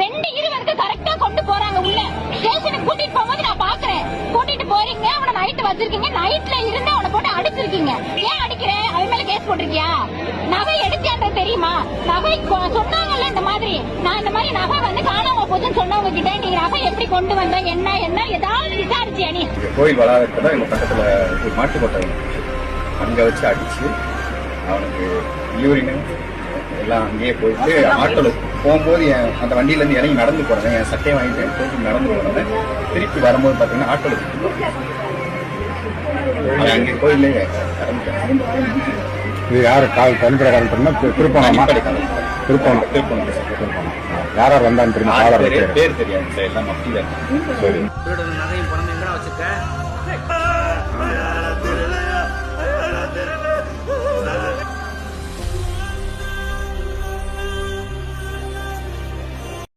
ரெண்டு இருவருக்கு கரெக்டா கொண்டு போறாங்க உள்ள. ஸ்டேஷனுக்கு கூட்டிட்டு போகும்போது நான் பாக்குறேன். கூட்டிட்டு போறீங்க அவனை நைட் வச்சிருக்கீங்க. நைட்ல இருந்து அவனை போட்டு அடிச்சிருக்கீங்க. ஏன் அடிக்கிற? அவன் மேல கேஸ் போட்டிருக்கியா? நகை எடுத்தியான்றது தெரியுமா? நகை சொன்னாங்கல்ல இந்த மாதிரி. நான் இந்த மாதிரி நகை வந்து காணாம போதுன்னு சொன்னவங்க கிட்ட நீங்க நகை எப்படி கொண்டு வந்த என்ன என்ன ஏதாவது விசாரிச்சியா நீ? கோயில் வளாகத்துல எங்க பக்கத்துல ஒரு மாட்டு கொட்டை அங்க வச்சு அடிச்சு அவனுக்கு யூரின் எல்லாம் அங்கேயே போயிட்டு ஆட்டோல போகும்போது என் அந்த வண்டியில இருந்து இறங்கி நடந்து போறேன். என் சட்டையை வாங்கிட்டு போயிட்டு நடந்து போறேன். திருப்பி வரும்போது பாத்தீங்கன்னா ஆட்டோல அவன் அங்கே கோயிலே இது யாரு? கால் தனிப்படை காரணம்னா திருப்பணமா? அடிப்படை காலம். திருப்பணம். திருப்பணம். திருப்பணம். யார் யார் வந்தான்னு தெரியுமா? பேர் தெரியாது சார். எல்லாம் சரி.